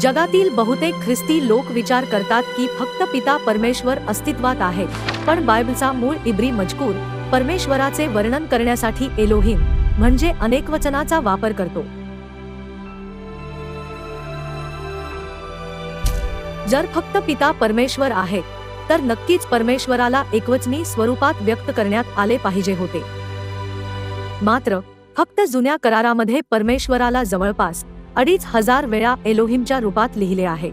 जगातील बहुतेक ख्रिस्ती लोक विचार करतात की फक्त पिता परमेश्वर अस्तित्वात आहे पण बायबलचा मूळ इब्री मजकूर परमेश्वराचे वर्णन करण्यासाठी एलोहिम म्हणजे अनेकवचनाचा वापर करतो. जर फक्त पिता परमेश्वर आहे तर नक्कीच परमेश्वराला एकवचनी स्वरूपात व्यक्त करण्यात आले पाहिजे होते. मात्र फक्त जुन्या करारामध्ये परमेश्वराला जवळपास अडीच हजार वेळा एलोहिमच्या रूपात लिहिले आहे.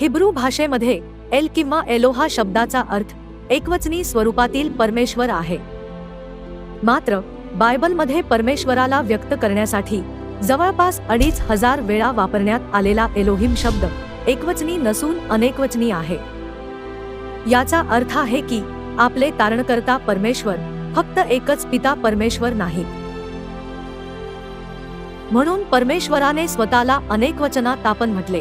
हिब्रू भाषेमध्ये एल किंवा एलोहा शब्दाचा अर्थ एकवचनी स्वरूपातील परमेश्वर आहे. मात्र बायबलमध्ये परमेश्वराला व्यक्त करण्यासाठी जवळपास अडीच हजार वेळा वापरण्यात आलेला एलोहिम शब्द एकवचनी नसून अनेकवचनी आहे. याचा अर्थ आहे की आपले तारणकर्ता परमेश्वर फक्त एकच पिता परमेश्वर नाही. म्हणून परमेश्वराने स्वतःला अनेक वचनात आपण म्हटले.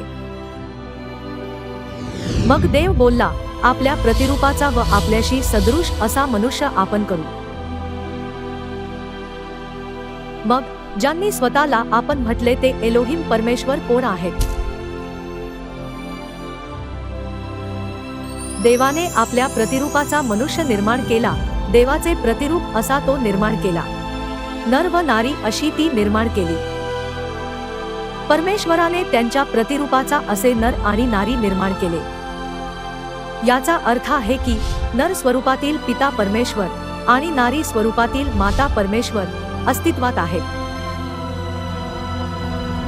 मग देव बोलला आपल्या प्रतिरूपाचा व आपल्याशी सदृश असा मनुष्य आपण करू. मग ज्यांनी स्वतःला आपण म्हटले ते एलोहिम परमेश्वर कोण आहेत? देवाने आपल्या प्रतिरूपाचा मनुष्य निर्माण केला देवाचे प्रतिरूप असा तो निर्माण केला. नर व नारी अशी ती निर्माण केली. परमेश्वराने त्यांच्या प्रतिरूपाचा असे नर आणि नारी निर्माण केले. याचा अर्थ आहे की नर स्वरूपातील पिता परमेश्वर आणि नारी स्वरूपातील माता परमेश्वर अस्तित्वात आहेत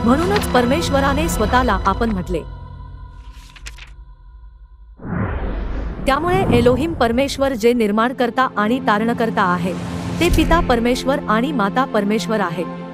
म्हणूनच परमेश्वराने स्वतःला आपण म्हटले. त्यामुळे एलोहिम परमेश्वर जे निर्माणकर्ता आणि तारणकर्ता आहे ते पिता परमेश्वर आणि माता परमेश्वर आहेत